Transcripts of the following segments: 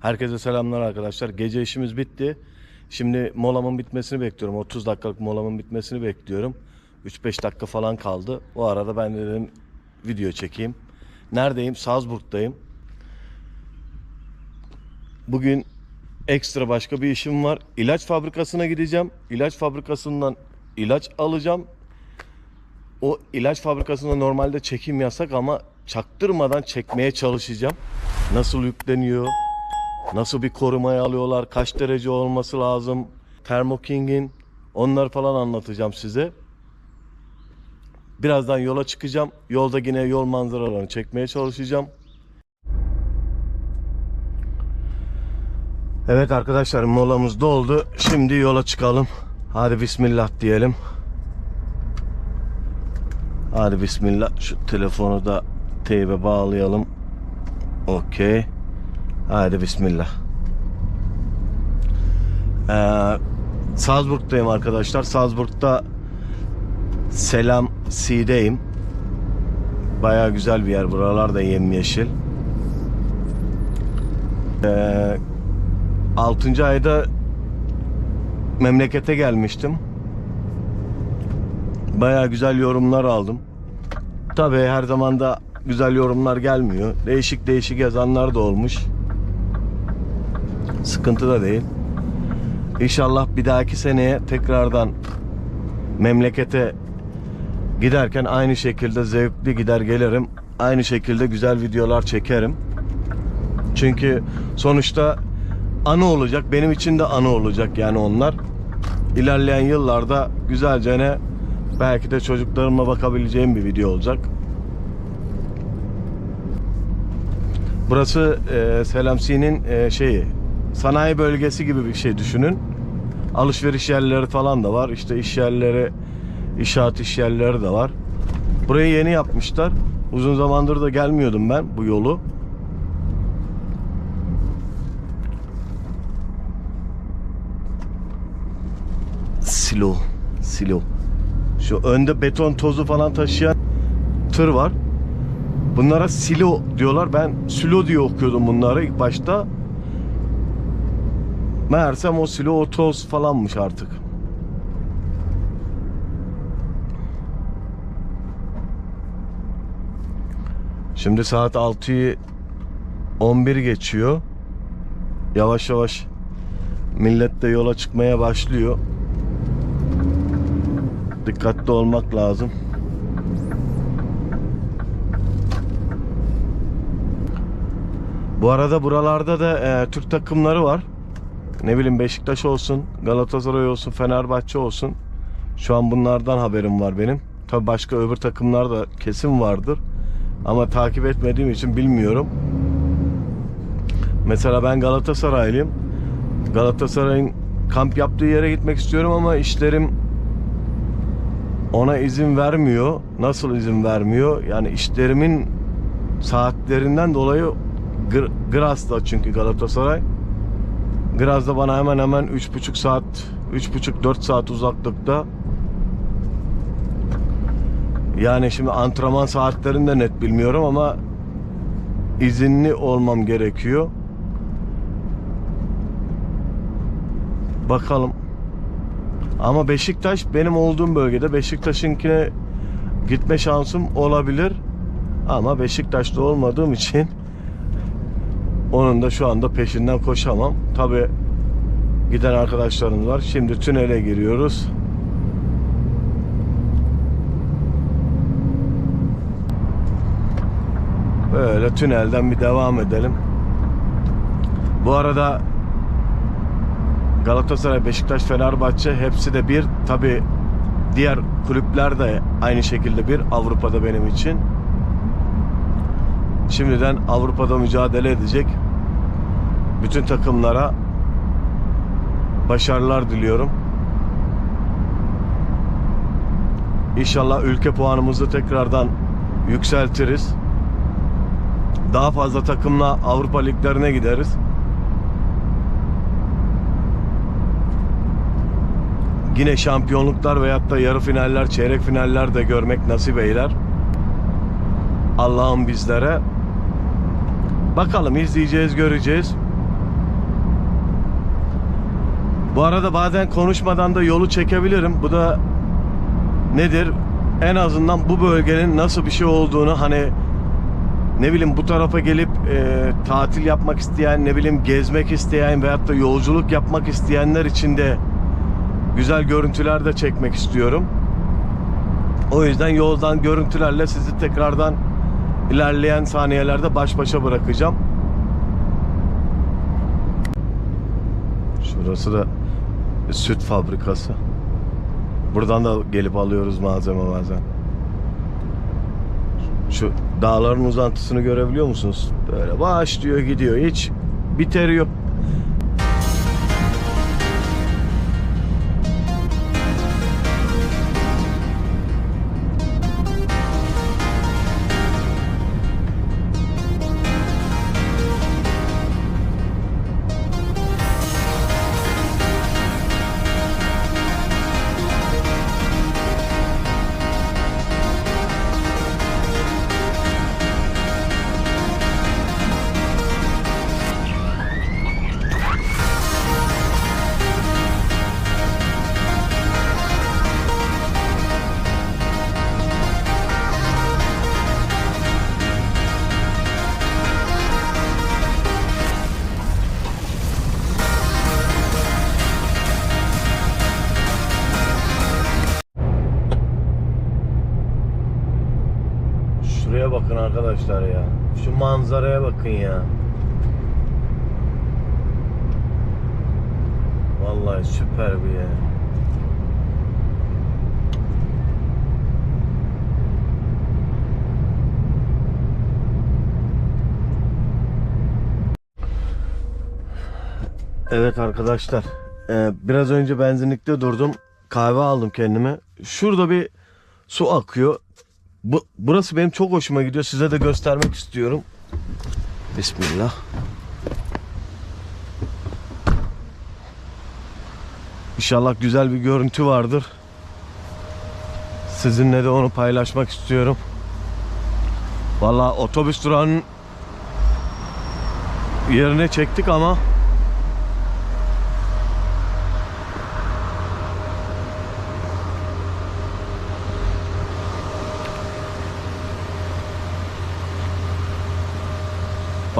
Herkese selamlar arkadaşlar. Gece işimiz bitti. Şimdi molamın bitmesini bekliyorum. 30 dakikalık molamın bitmesini bekliyorum. 3-5 dakika falan kaldı. O arada ben de dedim video çekeyim. Neredeyim? Salzburg'dayım. Bugün ekstra başka bir işim var. İlaç fabrikasına gideceğim. İlaç fabrikasından ilaç alacağım. O ilaç fabrikasında normalde çekim yasak ama çaktırmadan çekmeye çalışacağım. Nasıl yükleniyor? Nasıl bir korumaya alıyorlar? Kaç derece olması lazım? Thermoking'in onları falan anlatacağım size. Birazdan yola çıkacağım. Yolda yine yol manzaralarını çekmeye çalışacağım. Evet arkadaşlar molamız doldu. Şimdi yola çıkalım. Hadi bismillah diyelim. Hadi bismillah. Şu telefonu da teybe bağlayalım. Okey. Hadi bismillah. Ee, Salzburg'dayım arkadaşlar. Salzburg'da Selam C'deyim. Baya güzel bir yer. Buralar da yemyeşil. Ee, 6. ayda memlekete gelmiştim. Baya güzel yorumlar aldım. Tabii her zaman da güzel yorumlar gelmiyor. Değişik değişik yazanlar da olmuş. Sıkıntı da değil. İnşallah bir dahaki seneye tekrardan memlekete giderken aynı şekilde zevkli gider gelirim. Aynı şekilde güzel videolar çekerim. Çünkü sonuçta anı olacak. Benim için de anı olacak yani onlar. İlerleyen yıllarda güzelce ne belki de çocuklarımla bakabileceğim bir video olacak. Burası e, Selamsi'nin e, şeyi sanayi bölgesi gibi bir şey düşünün. Alışveriş yerleri falan da var. İşte iş yerleri, inşaat iş yerleri de var. Burayı yeni yapmışlar. Uzun zamandır da gelmiyordum ben bu yolu. Silo, silo. Şu önde beton tozu falan taşıyan tır var. Bunlara silo diyorlar. Ben silo diye okuyordum bunları ilk başta. Meğersem o silo o toz falanmış artık. Şimdi saat 6'yı 11 geçiyor. Yavaş yavaş millet de yola çıkmaya başlıyor. Dikkatli olmak lazım. Bu arada buralarda da e, Türk takımları var. Ne bileyim Beşiktaş olsun, Galatasaray olsun, Fenerbahçe olsun. Şu an bunlardan haberim var benim. Tabi başka öbür takımlar da kesin vardır. Ama takip etmediğim için bilmiyorum. Mesela ben Galatasaraylıyım. Galatasaray'ın kamp yaptığı yere gitmek istiyorum ama işlerim ona izin vermiyor. Nasıl izin vermiyor? Yani işlerimin saatlerinden dolayı Gr- Gras'ta çünkü Galatasaray. Graz'da bana hemen hemen 3,5 saat 3,5-4 saat uzaklıkta. Yani şimdi antrenman saatlerini de net bilmiyorum ama izinli olmam gerekiyor. Bakalım. Ama Beşiktaş benim olduğum bölgede Beşiktaş'ınkine gitme şansım olabilir. Ama Beşiktaş'ta olmadığım için onun da şu anda peşinden koşamam. Tabi giden arkadaşlarımız var. Şimdi tünele giriyoruz. Böyle tünelden bir devam edelim. Bu arada Galatasaray, Beşiktaş, Fenerbahçe hepsi de bir. Tabi diğer kulüpler de aynı şekilde bir Avrupa'da benim için. Şimdiden Avrupa'da mücadele edecek bütün takımlara başarılar diliyorum. İnşallah ülke puanımızı tekrardan yükseltiriz. Daha fazla takımla Avrupa liglerine gideriz. Yine şampiyonluklar veyahut da yarı finaller, çeyrek finaller de görmek nasip eyler. Allah'ım bizlere. Bakalım izleyeceğiz, göreceğiz. Bu arada bazen konuşmadan da yolu çekebilirim. Bu da nedir? En azından bu bölgenin nasıl bir şey olduğunu hani ne bileyim bu tarafa gelip e, tatil yapmak isteyen, ne bileyim gezmek isteyen veyahut da yolculuk yapmak isteyenler için de güzel görüntüler de çekmek istiyorum. O yüzden yoldan görüntülerle sizi tekrardan ilerleyen saniyelerde baş başa bırakacağım. Şurası da süt fabrikası. Buradan da gelip alıyoruz malzeme bazen. Şu dağların uzantısını görebiliyor musunuz? Böyle başlıyor gidiyor. Hiç biteri yok. Arkadaşlar ya. Şu manzaraya bakın ya. Vallahi süper bir yer. Evet arkadaşlar. e, biraz önce benzinlikte durdum. Kahve aldım kendime. Şurada bir su akıyor. Bu, burası benim çok hoşuma gidiyor. Size de göstermek istiyorum. Bismillah. İnşallah güzel bir görüntü vardır. Sizinle de onu paylaşmak istiyorum. Vallahi otobüs durağının yerine çektik ama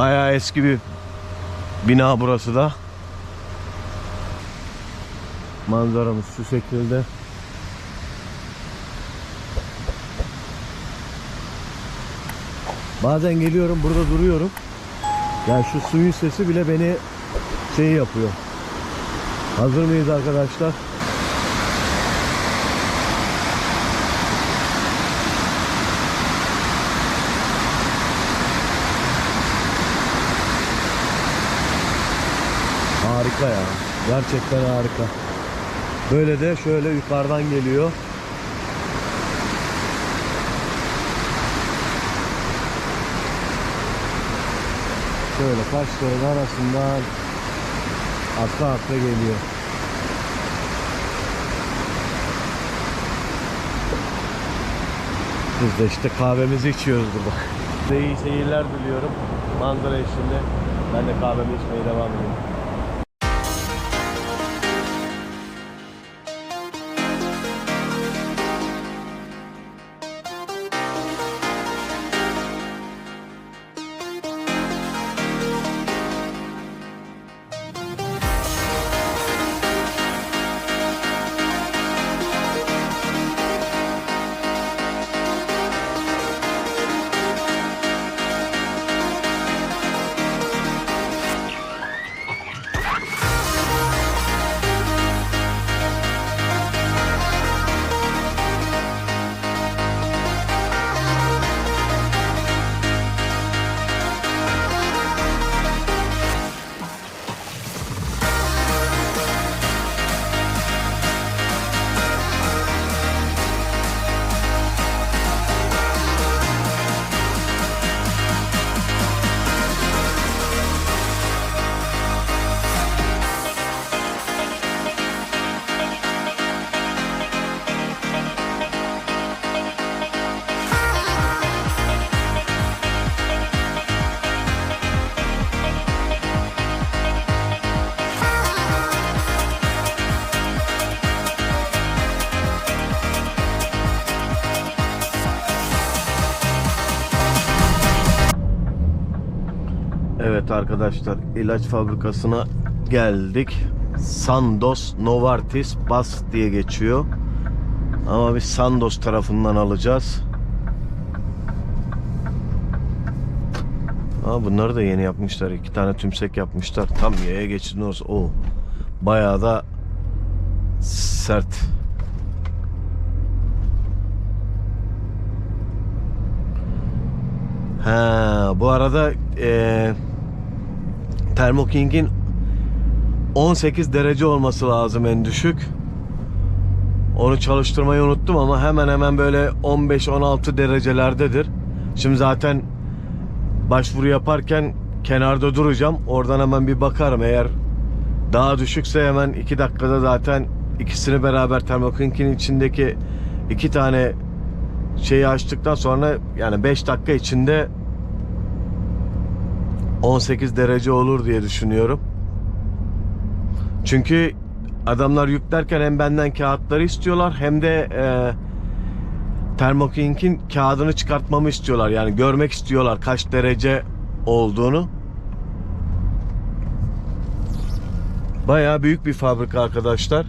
Bayağı eski bir bina burası da. Manzaramız şu şekilde. Bazen geliyorum burada duruyorum. Yani şu suyun sesi bile beni şey yapıyor. Hazır mıyız arkadaşlar? Harika ya. Gerçekten harika. Böyle de şöyle yukarıdan geliyor. Şöyle kaşların arasından akla akla geliyor. Biz de işte kahvemizi içiyoruz burada. Size iyi seyirler diliyorum. Manzara eşliğinde. Ben de kahvemi içmeye devam edeyim. Arkadaşlar ilaç fabrikasına geldik. Sandoz Novartis Bas diye geçiyor. Ama biz Sandoz tarafından alacağız. Aa, bunları da yeni yapmışlar. İki tane tümsek yapmışlar. Tam yaya geçidin olsun. O bayağı da sert. Ha, bu arada eee Thermo King'in 18 derece olması lazım en düşük. Onu çalıştırmayı unuttum ama hemen hemen böyle 15-16 derecelerdedir. Şimdi zaten başvuru yaparken kenarda duracağım. Oradan hemen bir bakarım. Eğer daha düşükse hemen 2 dakikada zaten ikisini beraber Thermo King'in içindeki iki tane şeyi açtıktan sonra yani 5 dakika içinde 18 derece olur diye düşünüyorum. Çünkü adamlar yüklerken hem benden kağıtları istiyorlar hem de e, Thermoking'in kağıdını çıkartmamı istiyorlar. Yani görmek istiyorlar kaç derece olduğunu. Bayağı büyük bir fabrika arkadaşlar.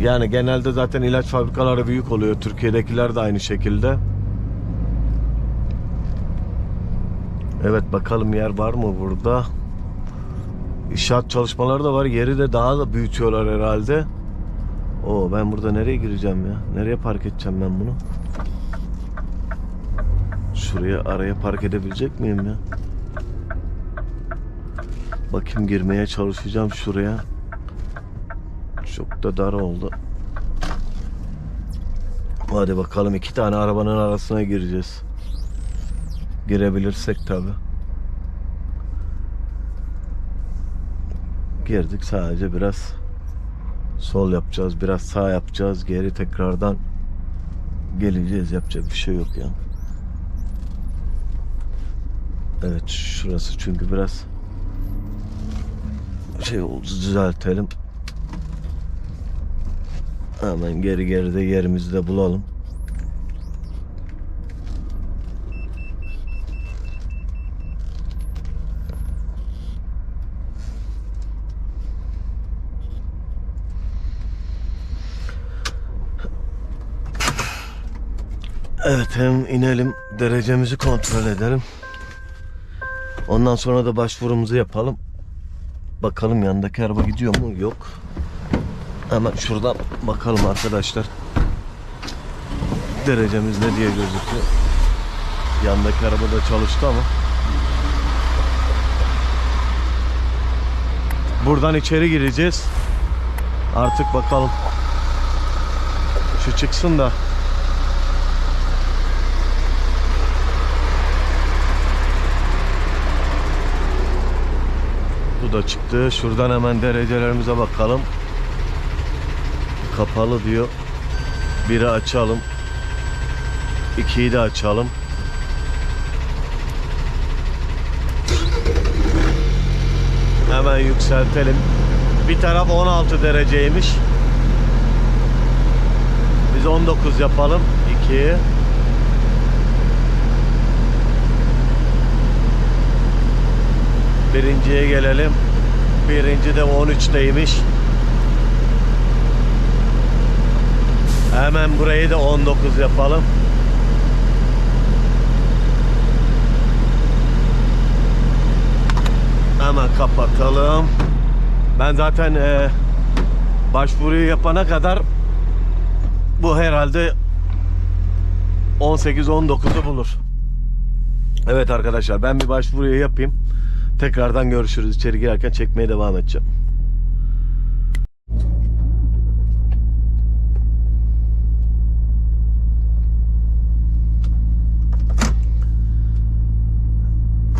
Yani genelde zaten ilaç fabrikaları büyük oluyor. Türkiye'dekiler de aynı şekilde. Evet bakalım yer var mı burada? İnşaat çalışmaları da var. Yeri de daha da büyütüyorlar herhalde. Oo ben burada nereye gireceğim ya? Nereye park edeceğim ben bunu? Şuraya araya park edebilecek miyim ya? Bakayım girmeye çalışacağım şuraya. Çok da dar oldu. Hadi bakalım iki tane arabanın arasına gireceğiz. Girebilirsek tabi. Girdik sadece biraz sol yapacağız, biraz sağ yapacağız, geri tekrardan geleceğiz. Yapacak bir şey yok ya. Evet şurası çünkü biraz şey oldu düzeltelim. Hemen geri geride yerimizi de bulalım. Evet hem inelim derecemizi kontrol edelim. Ondan sonra da başvurumuzu yapalım. Bakalım yanındaki araba gidiyor mu? Yok. Hemen şuradan bakalım arkadaşlar. Derecemiz ne diye gözüküyor. Yandaki araba da çalıştı ama. Buradan içeri gireceğiz. Artık bakalım. Şu çıksın da da çıktı. Şuradan hemen derecelerimize bakalım. Kapalı diyor. Biri açalım. İkiyi de açalım. Hemen yükseltelim. Bir taraf 16 dereceymiş. Biz 19 yapalım. 2'yi. Birinciye gelelim. Birinci de 13'teymiş. Hemen burayı da 19 yapalım. Hemen kapatalım. Ben zaten e, başvuruyu yapana kadar bu herhalde 18-19'u bulur. Evet arkadaşlar ben bir başvuruyu yapayım. Tekrardan görüşürüz. İçeri girerken çekmeye devam edeceğim.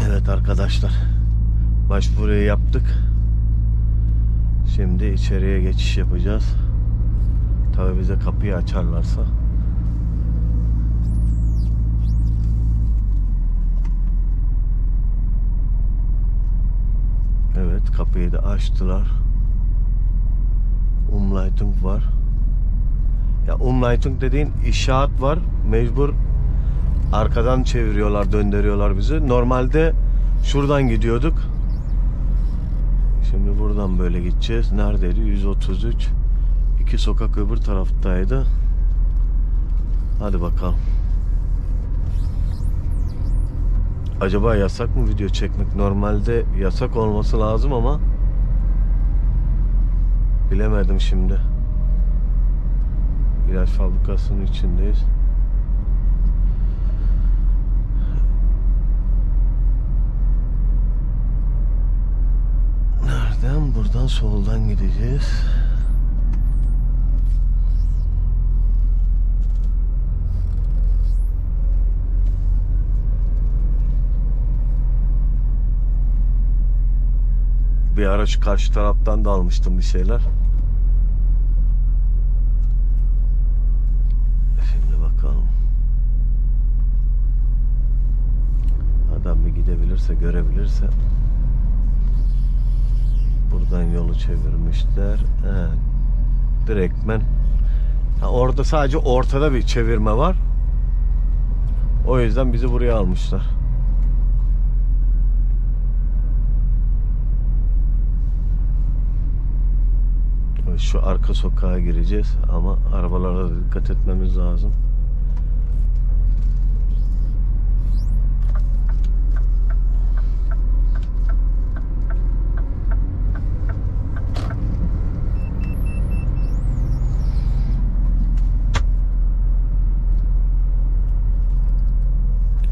Evet arkadaşlar. Başvuruyu yaptık. Şimdi içeriye geçiş yapacağız. Tabii bize kapıyı açarlarsa. Kapıyı da açtılar. Umleitung var. Ya Umleitung dediğin inşaat var. Mecbur arkadan çeviriyorlar, döndürüyorlar bizi. Normalde şuradan gidiyorduk. Şimdi buradan böyle gideceğiz. Neredeydi? 133. İki sokak öbür taraftaydı. Hadi bakalım. Acaba yasak mı video çekmek? Normalde yasak olması lazım ama bilemedim şimdi. İlaç fabrikasının içindeyiz. Nereden? Buradan soldan gideceğiz. Bir ara şu karşı taraftan da almıştım bir şeyler. Şimdi bakalım. Adam bir gidebilirse, görebilirse. Buradan yolu çevirmişler. He. Direktmen. Ha, orada sadece ortada bir çevirme var. O yüzden bizi buraya almışlar. Şu arka sokağa gireceğiz ama arabalara dikkat etmemiz lazım.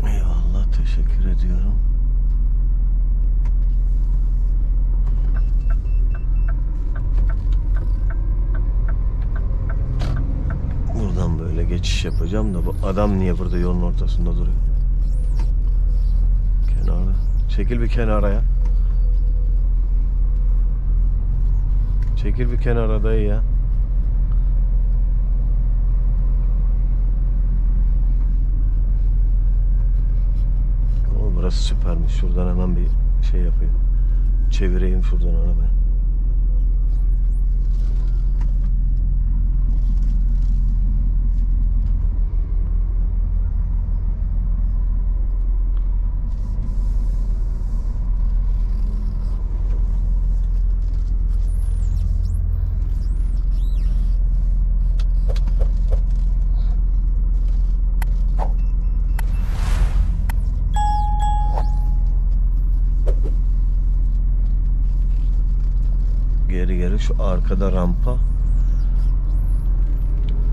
Eyvallah teşekkür ediyorum. Buradan böyle geçiş yapacağım da bu adam niye burada yolun ortasında duruyor? Kenara. Çekil bir kenara ya. Çekil bir kenara dayı ya. O burası süpermiş. Şuradan hemen bir şey yapayım. Çevireyim şuradan arabayı. Geri geri şu arkada rampa.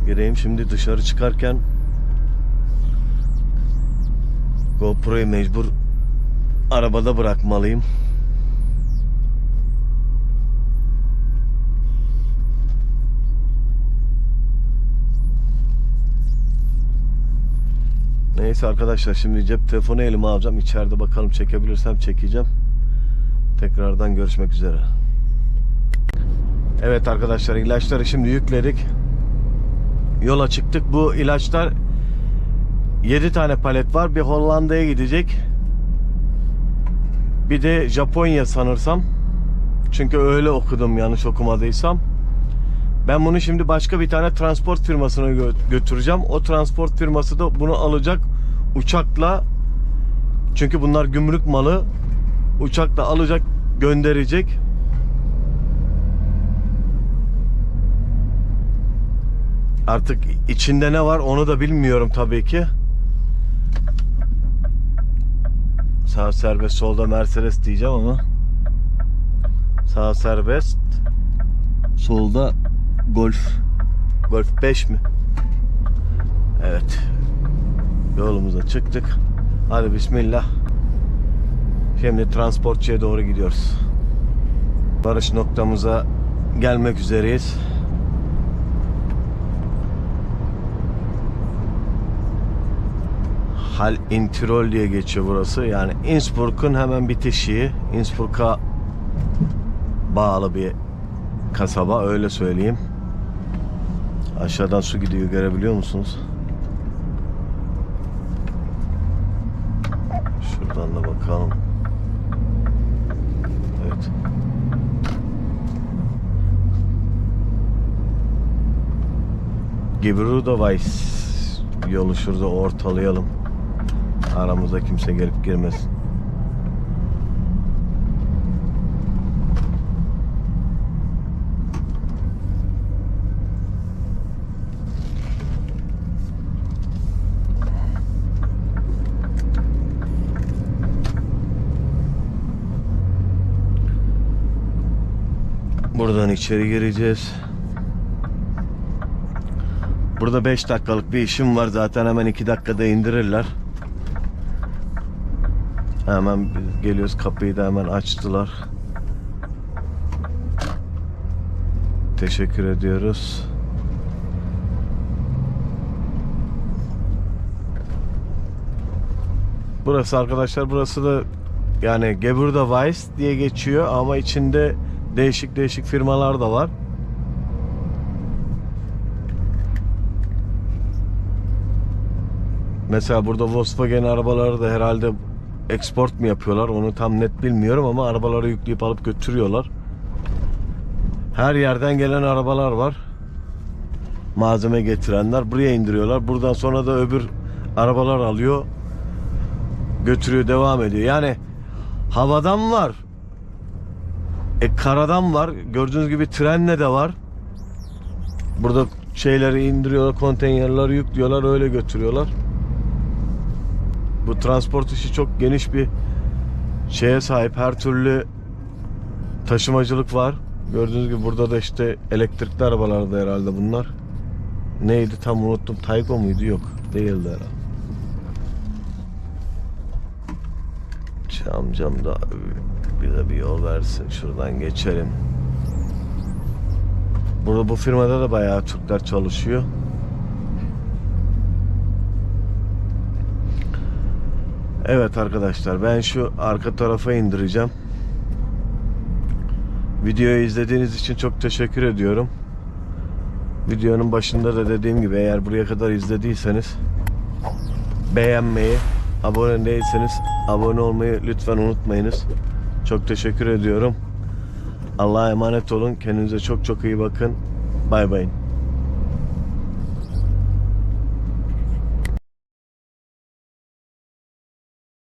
Gireyim şimdi dışarı çıkarken GoPro'yu mecbur arabada bırakmalıyım. Neyse arkadaşlar şimdi cep telefonu elime alacağım. İçeride bakalım çekebilirsem çekeceğim. Tekrardan görüşmek üzere. Evet arkadaşlar ilaçları şimdi yükledik. Yola çıktık. Bu ilaçlar 7 tane palet var. Bir Hollanda'ya gidecek. Bir de Japonya sanırsam. Çünkü öyle okudum yanlış okumadıysam. Ben bunu şimdi başka bir tane transport firmasına gö- götüreceğim. O transport firması da bunu alacak uçakla. Çünkü bunlar gümrük malı. Uçakla alacak, gönderecek. Artık içinde ne var onu da bilmiyorum tabii ki. Sağ serbest solda Mercedes diyeceğim ama sağ serbest solda Golf Golf 5 mi? Evet. Yolumuza çıktık. Hadi bismillah. Şimdi transportçuya doğru gidiyoruz. Varış noktamıza gelmek üzereyiz. Hal Intirol diye geçiyor burası. Yani Innsbruck'un hemen bitişiği. Innsbruck'a bağlı bir kasaba öyle söyleyeyim. Aşağıdan su gidiyor görebiliyor musunuz? Şuradan da bakalım. Evet. Gebruda Weiss yolu şurada ortalayalım. Aramıza kimse gelip girmesin. Buradan içeri gireceğiz. Burada 5 dakikalık bir işim var zaten hemen 2 dakikada indirirler. Hemen geliyoruz kapıyı da hemen açtılar. Teşekkür ediyoruz. Burası arkadaşlar burası da yani Geburda Weiss diye geçiyor ama içinde değişik değişik firmalar da var. Mesela burada Volkswagen arabaları da herhalde export mu yapıyorlar onu tam net bilmiyorum ama arabaları yükleyip alıp götürüyorlar. Her yerden gelen arabalar var. Malzeme getirenler buraya indiriyorlar. Buradan sonra da öbür arabalar alıyor. Götürüyor devam ediyor. Yani havadan var. E karadan var. Gördüğünüz gibi trenle de var. Burada şeyleri indiriyorlar, konteynerleri yüklüyorlar, öyle götürüyorlar. Bu transport işi çok geniş bir şeye sahip. Her türlü taşımacılık var. Gördüğünüz gibi burada da işte elektrikli arabalarda herhalde bunlar. Neydi tam unuttum. Taygo muydu? Yok. Değildi herhalde. Şu amcam da bize bir yol versin. Şuradan geçelim. Burada bu firmada da bayağı Türkler çalışıyor. Evet arkadaşlar ben şu arka tarafa indireceğim. Videoyu izlediğiniz için çok teşekkür ediyorum. Videonun başında da dediğim gibi eğer buraya kadar izlediyseniz beğenmeyi, abone değilseniz abone olmayı lütfen unutmayınız. Çok teşekkür ediyorum. Allah'a emanet olun. Kendinize çok çok iyi bakın. Bay bay.